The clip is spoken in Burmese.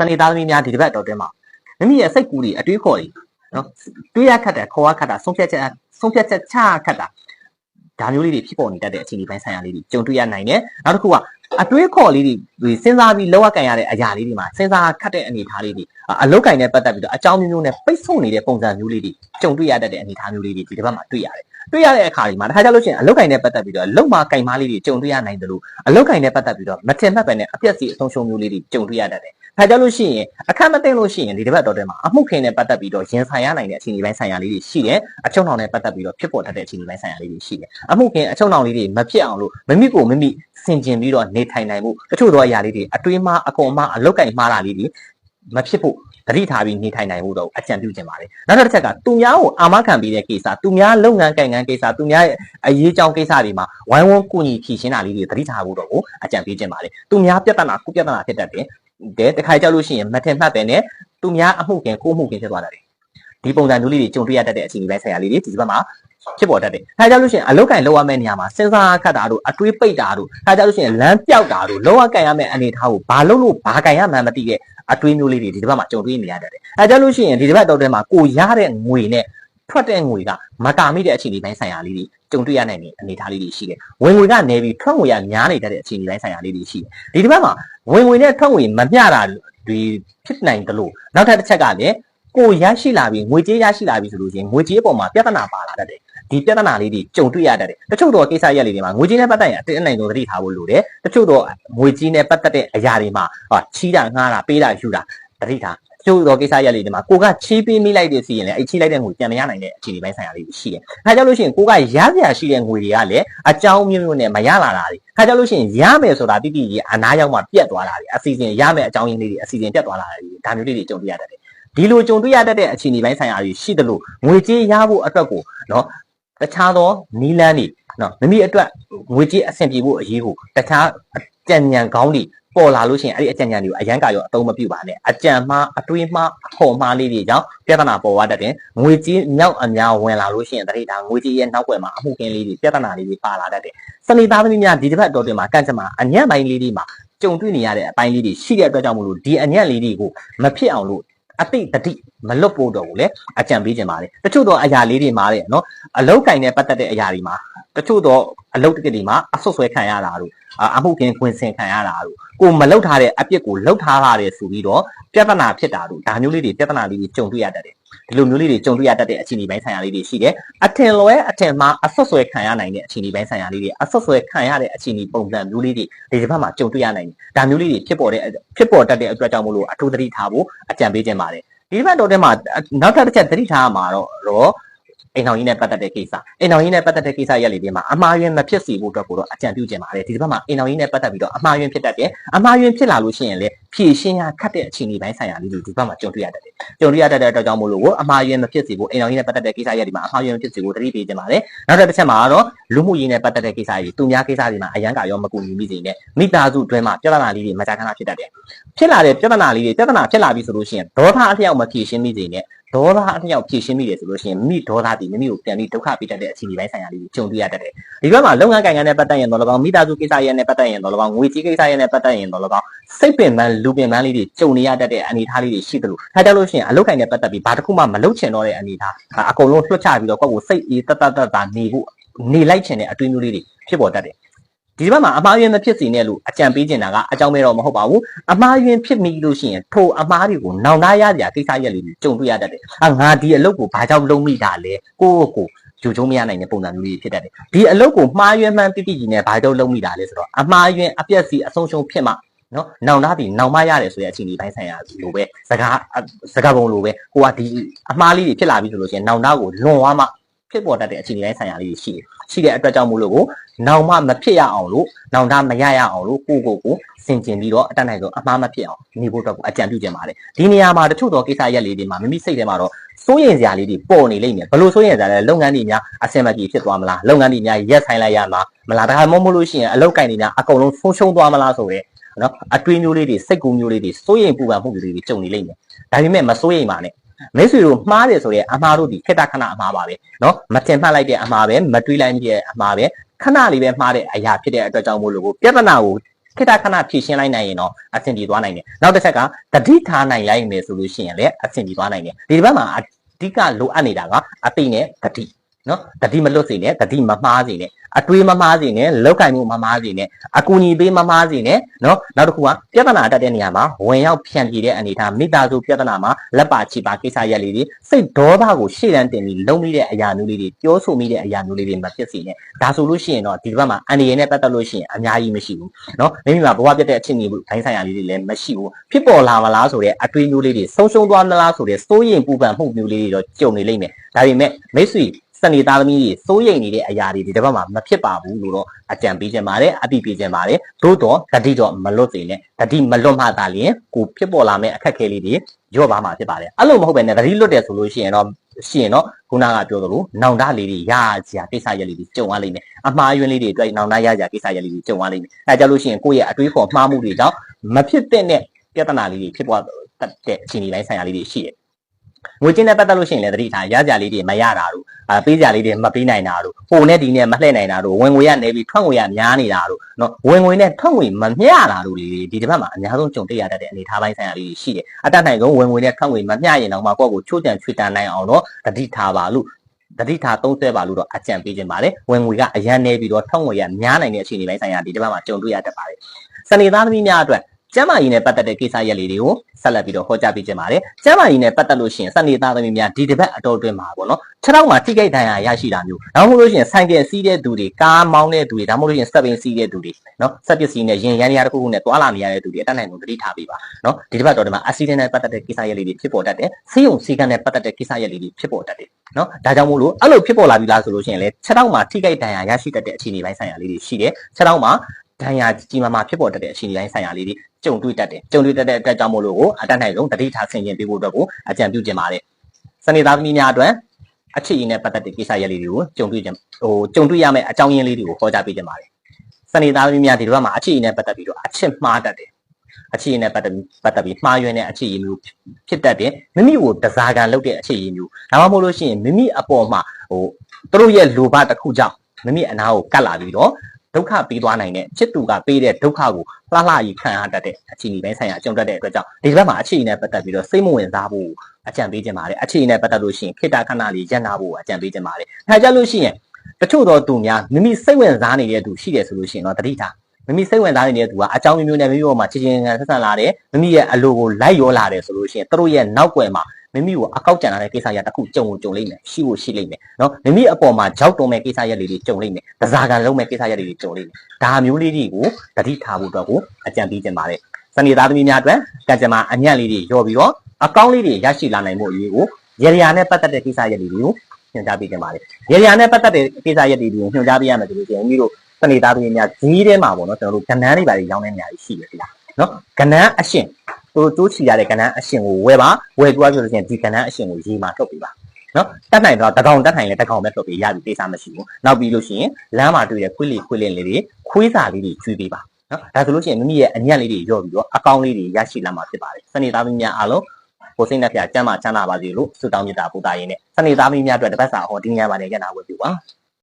စနေသားသမီးများဒီတစ်ပတ်တော်တွင်းမှာမိမိရဲ့စိတ်ကူးတွေအတွေးခေါ်တွေနော်တွေးရခတ်တယ်ခေါ်ရခတ်တာဆုံးဖြတ်ချက်ဆုံးဖြတ်ချက်ချရခတ်တာဒါမျိုးလေးတွေဖြစ်ပေါ်နေတတ်တဲ့အခြေအနေပိုင်းဆိုင်ရာလေးတွေကြုံတွေ့ရနိုင်တယ်နောက်တစ်ခုက အတွေးခေါ်လေးတွေစဉ်းစားပြီးလောက်ရကန်ရတဲ့အရာလေးတွေမှာစဉ်းစားခတ်တဲ့အနေအထားလေးတွေအလုတ်ကင်နဲ့ပတ်သက်ပြီးတော့အကြောင်းမျိုးမျိုးနဲ့ပိတ်ဆို့နေတဲ့ပုံစံမျိုးလေးတွေကြုံတွေ့ရတတ်တဲ့အနေအထားမျိုးလေးတွေဒီတစ်ပတ်မှာတွေ့ရတယ်တွေ့ရတဲ့အခါဒီမှာတခါကြလို့ရှိရင်အလုတ်ကင်နဲ့ပတ်သက်ပြီးတော့လုံမကင်မလေးတွေကြုံတွေ့ရနိုင်တယ်လို့အလုတ်ကင်နဲ့ပတ်သက်ပြီးတော့မထင်မှတ်ပဲနဲ့အပြက်စီအဆုံးရှုံးမျိုးလေးတွေကြုံတွေ့ရတတ်တယ်။ဒါကြလို့ရှိရင်အခက်မသိလို့ရှိရင်ဒီတစ်ပတ်တော်ထဲမှာအမှုခင်နဲ့ပတ်သက်ပြီးတော့ရင်ဆိုင်ရနိုင်တဲ့အခြေအနေပိုင်းဆိုင်ရာလေးတွေရှိတယ်။အချုံနှောင်နဲ့ပတ်သက်ပြီးတော့ဖြစ်ပေါ်တတ်တဲ့အခြေအနေပိုင်းဆိုင်ရာလေးတွေရှိတယ်။အမှုခင်အချုံနှောင်လေးတွေမဖြစ်အောင်လို့မမိကိုမမိ စင်ကျင်ပြီးတော့နေထိုင်နိုင်မှုတချို့သောအရာလေးတွေအတွေးမှားအကုန်မှားအလုတ်ကင်မှားတာလေးတွေမဖြစ်ဖို့တတိထားပြီးနေထိုင်နိုင်မှုတော့အကြံပြုခြင်းပါတယ်။နောက်တစ်ချက်ကသူများကိုအာမခံပြီးတဲ့ကိစ္စသူများလုပ်ငန်းကိုင်ငန်းကိစ္စသူများရဲ့အရေးကြောင်းကိစ္စတွေမှာဝိုင်းဝန်းကူညီဖြည့်ရှင်းတာလေးတွေတတိထားဖို့တော့ကိုအကြံပေးခြင်းပါတယ်။သူများပြဿနာကိုပြဿနာဖြစ်တတ်တယ်။တဲ့တခါကြောက်လို့ရှိရင်မထင်မှတ်ပဲနဲ့သူများအမှုခင်ကိုမှုခင်ဖြစ်သွားတတ်တယ်။ဒီပုံစံမျိုးလေးတွေကြုံတွေ့ရတတ်တဲ့အခြေအနေပိုင်းဆိုင်ရာလေးတွေဒီဘက်မှာ ဖြစ်ပေါ်တတ်တယ်။ဒါကြောင့်လို့ရှိရင်အလုတ်ကင်လောက်ရမယ့်နေရာမှာစဉ်းစားခတ်တာတို့အတွေးပိတ်တာတို့ဒါကြောင့်လို့ရှိရင်လမ်းပြောက်တာတို့လောကကင်ရမယ့်အနေအထားကိုဘာလို့လို့ဘာကင်ရမှန်းမသိတဲ့အတွေးမျိုးလေးတွေဒီတစ်ပတ်မှာကြုံတွေ့နေရတတ်တယ်။အဲကြောင့်လို့ရှိရင်ဒီတစ်ပတ်တော့တဲမှာကိုရတဲ့ငွေနဲ့ထွက်တဲ့ငွေကမတာမိတဲ့အခြေအနေပိုင်းဆိုင်ရာလေးတွေကြုံတွေ့ရနိုင်တဲ့အနေအထားလေးတွေရှိတယ်။ဝင်ငွေကနေပြီးထွက်ငွေကများနေတတ်တဲ့အခြေအနေပိုင်းဆိုင်ရာလေးတွေရှိတယ်။ဒီတစ်ပတ်မှာဝင်ငွေနဲ့ထွက်ငွေမမျှတာတွေဖြစ်နိုင်တယ်လို့နောက်ထပ်တစ်ချက်ကလည်းကိုရရှိလာပြီးငွေကြေးရရှိလာပြီးဆိုလို့ရှိရင်ငွေကြေးအပေါ်မှာပြဿနာပါလာတတ်တယ် ဒီပြဿနာလေးတွေကြုံတွေ့ရတတ်တယ်တချို့တော့ကိစ္စရက်လေးတွေမှာငွေကြေးနဲ့ပတ်သက်ရင်အတင်းအနိုင်ဆုံးသတိထားဖို့လိုတယ်တချို့တော့ငွေကြေးနဲ့ပတ်သက်တဲ့အရာတွေမှာဟာချီးတာငှားတာပေးတာယူတာသတိထားကျိုးတော့ကိစ္စရက်လေးတွေမှာကိုကချီးပေးမိလိုက်တဲ့စီရင်လေအဲ့ချီးလိုက်တဲ့ငွေပြန်မရနိုင်တဲ့အခြေအနေပိုင်းဆိုင်ရာလေးတွေရှိတယ်။ဒါကြောင့်လို့ရှိရင်ကိုကရစရာရှိတဲ့ငွေတွေကလည်းအကြောင်းမျိုးမျိုးနဲ့မရလာတာတွေ။ဒါကြောင့်လို့ရှိရင်ရမယ်ဆိုတာတိတိကြီးအနာရောက်မှပြတ်သွားတာတွေအစီအစဉ်ရမယ်အကြောင်းရင်းလေးတွေအစီအစဉ်ပြတ်သွားတာတွေဒါမျိုးလေးတွေကြုံတွေ့ရတတ်တယ်။ဒီလိုကြုံတွေ့ရတတ်တဲ့အခြေအနေပိုင်းဆိုင်ရာတွေရှိတယ်လို့ငွေကြေးရဖို့အတွက်ကိုနော် တခြားသောနီးလန်းတွေနော်မိမိအတွက်ငွေကြေးအဆင်ပြေဖို့အရေးကိုတခြားအကြံဉာဏ်ကောင်းတွေပေါ်လာလို့ရှိရင်အဲ့ဒီအကြံဉာဏ်တွေကိုအရန်ကရောအသုံးမပြုပါနဲ့အကြံမှားအတွေးမှားအခေါ်မှားလေးတွေကြောင့်ပြဿနာပေါ်သွားတတ်တယ်ငွေကြေးမြောက်အများဝင်လာလို့ရှိရင်တတိဒါငွေကြေးရဲ့နောက်ွယ်မှာအမှုကင်းလေးတွေပြဿနာလေးတွေပါလာတတ်တယ်စနေသားသမီးများဒီတစ်ပတ်တော်တင်မှာကန့်ချမှာအညံ့ပိုင်းလေးတွေမှာကြုံတွေ့နေရတဲ့အပိုင်းလေးတွေရှိတဲ့အတွက်ကြောင့်မလို့ဒီအညံ့လေးတွေကိုမဖြစ်အောင်လို့ အတိတ်တတိမလွတ်ဖို့တော့ဘူးလေအကြံပေးခြင်းပါတယ်တချို့တော့အရာလေးတွေမှာတဲ့နော်အလောက်ကင်နဲ့ပတ်သက်တဲ့အရာတွေမှာတချို့တော့အလုတ်တကတွေမှာအဆွတ်ဆွဲခံရတာတို့ အမှုကင်းခွင်ဆင်ခံရတာတို့ကိုမလုတ်ထားတဲ့အပြစ်ကိုလုတ်ထားရတယ်ဆိုပြီးတော့ပြဿနာဖြစ်တာတို့ဒါမျိုးလေးတွေပြဿနာလေးတွေကြုံတွေ့ရတတ်တယ်ဒီလိုမျိုးလေးတွေကြုံတွေ့ရတတ်တဲ့အခြေအနေပိုင်းဆိုင်ရာလေးတွေရှိတယ်အထင်လွဲအထင်မှားအဆွတ်ဆွဲခံရနိုင်တဲ့အခြေအနေပိုင်းဆိုင်ရာလေးတွေအဆွတ်ဆွဲခံရတဲ့အခြေအနေပုံစံမျိုးလေးတွေဒီတစ်ပတ်မှာကြုံတွေ့ရနိုင်တယ်ဒါမျိုးလေးတွေဖြစ်ပေါ်တဲ့ဖြစ်ပေါ်တတ်တဲ့အတွက်ကြောင့်မလို့အထူးသတိထားဖို့အကြံပေးခြင်းပါတယ်ဒီဘက်တော့တဲ့မှာနောက်ထပ်တစ်ချက်သတိထားရမှာတော့တော့ အိမ်တော်ကြီးနဲ့ပတ်သက်တဲ့ကိစ္စအိမ်တော်ကြီးနဲ့ပတ်သက်တဲ့ကိစ္စရက်လေးတွေမှာအမှားယွင်းမဖြစ်စေဖို့အတွက်ကိုတော့အကြံပြုခြင်းပါတယ်ဒီဘက်မှာအိမ်တော်ကြီးနဲ့ပတ်သက်ပြီးတော့အမှားယွင်းဖြစ်တတ်တယ်အမှားယွင်းဖြစ်လာလို့ရှိရင်လေဖြည့်ရှင်းရခတ်တဲ့အခြေအနေပိုင်းဆိုင်ရာလေးတွေဒီဘက်မှာကြုံတွေ့ရတတ်တယ်ကြုံတွေ့ရတတ်တဲ့အတွက်ကြောင့်မို့လို့အမှားယွင်းမဖြစ်စေဖို့အိမ်တော်ကြီးနဲ့ပတ်သက်တဲ့ကိစ္စရက်တွေမှာအမှားယွင်းမဖြစ်စေဖို့တတိပေးခြင်းပါတယ်နောက်ထပ်တစ်ချက်မှာတော့လူမှုရေးနဲ့ပတ်သက်တဲ့ကိစ္စတွေသူများကိစ္စတွေမှာအရန်ကရောမကူညီမိစေနဲ့မိသားစုတွဲမှာပြဿနာလေးတွေမကြာခဏဖြစ်တတ်တယ်ဖြစ်လာတဲ့ပြဿနာလေးတွေပြဿနာဖြစ်လာပြီဆိုလို့ရှိရင်ဒေါသအလျောက်မဖြည့်ရှင်းမိစေနဲ့ ဒေါသအလျောက်ဖြည့်ရှင်းမိတယ်ဆိုလို့ရှိရင်မိဒေါသတည်မိမိကိုပြန်ပြီးဒုက္ခပေးတတ်တဲ့အခြေအနေပိုင်းဆိုင်ရာလေးကိုကြုံတွေ့ရတတ်တယ်ဒီဘက်မှာလုပ်ငန်းကိုင်ငန်းနဲ့ပတ်သက်ရင်တော့၎င်းမိသားစုကိစ္စရဲ့နဲ့ပတ်သက်ရင်တော့၎င်းငွေကြေးကိစ္စရဲ့နဲ့ပတ်သက်ရင်တော့၎င်းစိတ်ပင်ပန်းလူပင်ပန်းလေးတွေကြုံနေရတတ်တဲ့အနေအထားလေးတွေရှိသလိုဒါကြောင့်လို့ရှိရင်အလုပ်ကိုင်နဲ့ပတ်သက်ပြီးဘာတစ်ခုမှမလုပ်ချင်တော့တဲ့အနေအထားအကုန်လုံးလွှတ်ချပြီးတော့ကိုယ့်ကိုစိတ်အေးတတ်တတ်တတ်နေဖို့နေလိုက်ချင်တဲ့အတွေးမျိုးလေးတွေဖြစ်ပေါ်တတ်တယ် ဒီဘက်မှာအမှားယွင်းမဖြစ်စေနဲ့လို့အကြံပေးချင်တာကအကြောင်းမဲတော့မဟုတ်ပါဘူးအမှားယွင်းဖြစ်မိလို့ရှိရင်ထိုအမှားတွေကိုနောင်နာရကြကိစ္စရက်လေးတွေကြုံတွေ့ရတတ်တယ်အာငါဒီအလုပ်ကိုဘာကြောင့်လုပ်မိတာလဲကိုယ့်ကိုဂျူကျုံးမရနိုင်တဲ့ပုံစံမျိုးတွေဖြစ်တတ်တယ်ဒီအလုပ်ကိုမှားယွင်းမှန်းတိတိကြီးနဲ့ဘာကြောင့်လုပ်မိတာလဲဆိုတော့အမှားယွင်းအပြက်စီအဆုံးရှုံးဖြစ်မှနော်နောင်နာပြီးနောင်မရတယ်ဆိုတဲ့အချိန်ဒီပိုင်းဆိုင်ရာလိုပဲစကားစကားပုံလိုပဲကိုကဒီအမှားလေးတွေဖြစ်လာပြီဆိုလို့ရှိရင်နောင်နာကိုလွန်သွားမှ ဖြစ်ပေါ်တတ်တဲ့အခြေအနေတိုင်းဆိုင်ရာလေးရှိတယ်ရှိတဲ့အတွက်ကြောင့်မို့လို့ကိုနောင်မမဖြစ်ရအောင်လို့နောင်တမရရအောင်လို့ကိုကိုကိုစင်ကျင်ပြီးတော့အတတ်နိုင်ဆုံးအမှားမဖြစ်အောင်နေဖို့အတွက်ကိုအကြံပြုခြင်းပါတယ်ဒီနေရာမှာတချို့သောကိစ္စရက်လေးတွေမှာမိမိစိတ်ထဲမှာတော့စိုးရင်စရာလေးတွေပေါ်နေလိမ့်မယ်ဘလို့စိုးရင်စရာလဲလုပ်ငန်းတွေများအဆင်မပြေဖြစ်သွားမလားလုပ်ငန်းတွေများရက်ဆိုင်လိုက်ရမှာမလားဒါမှမဟုတ်လို့ရှိရင်အလုပ်ကိုင်တွေများအကုန်လုံးဆုံးရှုံးသွားမလားဆိုတော့နော်အတွေးမျိုးလေးတွေစိတ်ကူးမျိုးလေးတွေစိုးရင်ပူပန်မှုတွေတွေကြုံနေလိမ့်မယ်ဒါပေမဲ့မစိုးရင်ပါနဲ့ မိတ်ဆွေတို့မှားတယ်ဆိုရင်အမှားတို့ဒီခေတ္တခဏအမှားပါပဲเนาะမတင်မှတ်လိုက်တဲ့အမှားပဲမတွေးလိုက်တဲ့အမှားပဲခဏလေးပဲမှားတဲ့အရာဖြစ်တဲ့အတွက်ကြောင့်မို့လို့ကိုပြဿနာကို ခိတ္တခဏဖြည့်ရှင်းလိုက်နိုင်ရင်တော့အဆင်ပြေသွားနိုင်တယ်နောက်တစ်ချက်ကတတိထားနိုင်လိုက်မယ်ဆိုလို့ရှိရင်လည်းအဆင်ပြေသွားနိုင်တယ်ဒီတစ်ပတ်မှာအဓိကလိုအပ်နေတာကအသိနဲ့တတိ နော်တတိမလွတ်စေနဲ့တတိမမှားစေနဲ့အတွေးမမှားစေနဲ့လောက်ကင်မှုမမှားစေနဲ့အကူအညီပေးမမှားစေနဲ့နော်နောက်တစ်ခုကပြဿနာတက်တဲ့နေရာမှာဝင်ရောက်ဖြန့်ပြေတဲ့အနေအထားမိသားစုပြဿနာမှာလက်ပါချီပါကိစ္စရက်လေးတွေစိတ်ဒေါသကိုရှေ့တန်းတင်ပြီးလုံးမိတဲ့အရာမျိုးလေးတွေပြောဆိုမိတဲ့အရာမျိုးလေးတွေမဖြစ်စေနဲ့ဒါဆိုလို့ရှိရင်တော့ဒီတစ်ပတ်မှာအန်ဒီရနဲ့ပတ်သက်လို့ရှိရင်အများကြီးမရှိဘူးနော်မိမိမှာဘဝပြတ်တဲ့အချင်းကြီးဘိုင်းဆိုင်ရာလေးတွေလည်းမရှိဘူးဖြစ်ပေါ်လာမလားဆိုတဲ့အတွေးမျိုးလေးတွေဆုံးရှုံးသွားမလားဆိုတဲ့စိုးရင်ပူပန်မှုမျိုးလေးတွေတော့ကြုံနေလိမ့်မယ်ဒါပေမဲ့မိတ်ဆွေ စနေသားသမီးတွေစိုးရိမ်နေတဲ့အရာတွေဒီတစ်ပတ်မှာမဖြစ်ပါဘူးလို့တော့အကြံပေးခြင်းပါတယ်အတိပေးခြင်းပါတယ်သို့တော့တတိတော့မလွတ်စေနဲ့တတိမလွတ်မှသာလျှင်ကိုဖြစ်ပေါ်လာမယ့်အခက်အခဲလေးတွေရော့ပါမှာဖြစ်ပါတယ်အဲ့လိုမဟုတ်ပဲねတတိလွတ်တယ်ဆိုလို့ရှိရင်တော့ရှိရင်တော့ခုနကပြောသလိုနောင်တလေးတွေရကြကိစ္စရက်လေးတွေကြုံရလိမ့်မယ်အမှားယွင်းလေးတွေအတွက်နောင်တရကြကိစ္စရက်လေးတွေကြုံရလိမ့်မယ်အဲကြလို့ရှိရင်ကိုယ့်ရဲ့အတွေးခေါ်မှားမှုတွေကြောင့်မဖြစ်တဲ့နဲ့ပြဿနာလေးတွေဖြစ်ပေါ်တဲ့အခြေအနေတိုင်းဆိုင်ရာလေးတွေရှိတယ် ငွေချင်းနဲ့ပတ်သက်လို့ရှိရင်လည်းတတိထားရကြလေးတွေမရတာတို့အာပေးကြလေးတွေမပေးနိုင်တာတို့ပုံနဲ့ဒီနဲ့မလှည့်နိုင်တာတို့ဝင်ငွေရနေပြီးထွက်ငွေရများနေတာတို့နော်ဝင်ငွေနဲ့ထွက်ငွေမမျှတာတို့လေဒီတစ်ပတ်မှာအများဆုံးကြုံတွေ့ရတတ်တဲ့အနေထားပိုင်းဆိုင်ရာလေးတွေရှိတယ်အတတ်နိုင်ဆုံးဝင်ငွေနဲ့ထွက်ငွေမမျှရင်တော့မှကိုယ့်ကိုချိုးချံချွေတန်နိုင်အောင်တော့တတိထားပါလို့တတိထားသုံးဆွဲပါလို့တော့အကြံပေးခြင်းပါတယ်ဝင်ငွေကအရန်နေပြီးတော့ထွက်ငွေရများနိုင်တဲ့အခြေအနေပိုင်းဆိုင်ရာဒီတစ်ပတ်မှာကြုံတွေ့ရတတ်ပါတယ်စနေသားသမီးများအတွက် ကျမ်းမာရေးနဲ့ပတ်သက်တဲ့ကိစ္စရပ်လေးတွေကိုဆက်လက်ပြီးတော့ဟောကြားပေးခြင်းပါတယ်။ကျမ်းမာရေးနဲ့ပတ်သက်လို့ရှိရင်စနေသားသမီးများဒီတစ်ပတ်အတော်အတွင်းမှာပေါ့နော်။ခြေထောက်မှာထိခိုက်ဒဏ်ရာရရှိတာမျိုး။ဒါမှမဟုတ်လို့ရှိရင်ဆိုင်ကယ်စီးတဲ့သူတွေ၊ကားမောင်းတဲ့သူတွေဒါမှမဟုတ်လို့ရှိရင်စက်ပင်းစီးတဲ့သူတွေနော်။စက်ပစ္စည်းနဲ့ရင်ရန်ရတစ်ခုခုနဲ့တွာလာနေရတဲ့သူတွေအတတ်နိုင်ဆုံးသတိထားပေးပါနော်။ဒီတစ်ပတ်တော်ဒီမှာ accident နဲ့ပတ်သက်တဲ့ကိစ္စရပ်လေးတွေဖြစ်ပေါ်တတ်တယ်။ဆေးရုံစီကံနဲ့ပတ်သက်တဲ့ကိစ္စရပ်လေးတွေဖြစ်ပေါ်တတ်တယ်နော်။ဒါကြောင့်မို့လို့အဲ့လိုဖြစ်ပေါ်လာပြီလားဆိုလို့ရှိရင်လေခြေထောက်မှာထိခိုက်ဒဏ်ရာရရှိတတ်တဲ့အခြေအနေပိုင်းဆိုင်ရာလေးတွေရှိတယ်။ခြေထောက်မှာ ဒဏ်ရာကြီးမားမားဖြစ်ပေါ်တတ်တဲ့အခြေအနေတိုင်းဆိုင်ရာလေးတွေကြုံတွေ့တတ်တယ်ကြုံတွေ့တတ်တဲ့အတွက်ကြောင့်မို့လို့ကိုအတတ်နိုင်ဆုံးတတိထားဆင်ခြင်ပေးဖို့အတွက်ကိုအကြံပြုခြင်းပါတယ်စနေသားသမီးများအတွက်အချစ်ရင်းနဲ့ပတ်သက်တဲ့ကိစ္စရပ်လေးတွေကိုကြုံတွေ့ခြင်းဟိုကြုံတွေ့ရမယ့်အကြောင်းရင်းလေးတွေကိုဟောကြားပေးခြင်းပါတယ်စနေသားသမီးများဒီလိုမှအချစ်ရင်းနဲ့ပတ်သက်ပြီးတော့အချစ်မှားတတ်တယ်အချစ်ရင်းနဲ့ပတ်သက်ပြီးပတ်သက်ပြီးမှားယွင်းတဲ့အချစ်ရင်းမျိုးဖြစ်တတ်တယ်မိမိကိုတစားကန်လုပ်တဲ့အချစ်ရင်းမျိုးဒါမှမဟုတ်လို့ရှိရင်မိမိအပေါ်မှာဟိုသူတို့ရဲ့လိုဘတစ်ခုကြောင့်မိမိအနာကိုကတ်လာပြီးတော့ ဒုက္ခပေးသွားနိုင်တဲ့ချစ်သူကပေးတဲ့ဒုက္ခကိုလှလှကြီးခံရတတ်တဲ့အခြေအနေပိုင်းဆိုင်ရာအကျုံတတ်တဲ့အတွက်ကြောင့်ဒီဘက်မှာအခြေအနေနဲ့ပတ်သက်ပြီးတော့စိတ်မဝင်စားဖို့အကြံပေးခြင်းပါတယ်အခြေအနေနဲ့ပတ်သက်လို့ရှိရင်ခေတ္တခဏလေးရပ်နာဖို့အကြံပေးခြင်းပါတယ်ဒါကြလို့ရှိရင်တချို့သောသူများမိမိစိတ်ဝင်စားနေတဲ့သူရှိတယ်ဆိုလို့ရှိရင်တော့တတိထားမိမိစိတ်ဝင်စားနေတဲ့သူကအကြောင်းမျိုးမျိုးနဲ့မိမိပေါ်မှာချစ်ချင်းခံဆက်ဆံလာတယ်မိမိရဲ့အလိုကိုလိုက်ရောလာတယ်ဆိုလို့ရှိရင်သူတို့ရဲ့နောက်ွယ်မှာ မိမိကိုအကောက်ကြံလာတဲ့ကိစ္စရပ်တစ်ခုကြုံကိုကြုံလိမ့်မယ်ရှိဖို့ရှိလိမ့်မယ်နော်မိမိအပေါ်မှာကြောက်တုံမဲ့ကိစ္စရပ်လေးတွေကြုံလိမ့်မယ်တစားကန်လုံးမဲ့ကိစ္စရပ်လေးတွေကြုံလိမ့်မယ်ဒါမျိုးလေးတွေကိုတတိထားဖို့အတွက်ကိုအကြံပေးခြင်းပါတယ်စနေသားသမီးများအတွက်ကံကြမ္မာအညံ့လေးတွေရောပြီးတော့အကောင့်လေးတွေရရှိလာနိုင်မှုအရေးကိုရေရာနဲ့ပတ်သက်တဲ့ကိစ္စရပ်လေးတွေကိုညွှန်ကြားပေးခြင်းပါတယ်ရေရာနဲ့ပတ်သက်တဲ့ကိစ္စရပ်လေးတွေကိုညွှန်ကြားပေးရမယ်ဆိုလို့ရှိရင်မိတို့စနေသားသမီးများဈေးထဲမှာပေါ့နော်ကျွန်တော်တို့ကဏ္ဍလေးပါရောင်းနေနေရရှိတယ်ဒီလားနော်ကဏ္ဍအရှင် သူတိုးချီရတဲ့ကဏ္ဍအရှင်ကိုဝယ်ပါဝယ်ပြီးသွားဆိုလို့ရှိရင်ဒီကဏ္ဍအရှင်ကိုရေးမှာထုတ်ပေးပါနော်တတ်နိုင်တော့တကောင်တတ်နိုင်လဲတကောင်ပဲထုတ်ပေးရပြီကိစ္စမရှိဘူးနောက်ပြီးလို့ရှိရင်လမ်းမှာတွေ့တဲ့ခွေးလေးခွေးလင်းလေးတွေခွေးစာလေးတွေကျွေးပေးပါနော်ဒါဆိုလို့ရှိရင်မိမိရဲ့အညံ့လေးတွေရော့ပြီးတော့အကောင့်လေးတွေရရှိလာမှာဖြစ်ပါတယ်စနေသားသမီးများအားလုံးကိုစိတ်နဲ့ဖျားကျမ်းမာချမ်းသာပါစေလို့ဆုတောင်းမေတ္တာပို့တာရင်းနဲ့စနေသားသမီးများအတွက်တပတ်စာဟောဒီညမှာလည်းရနာဝတ်ပြုပါ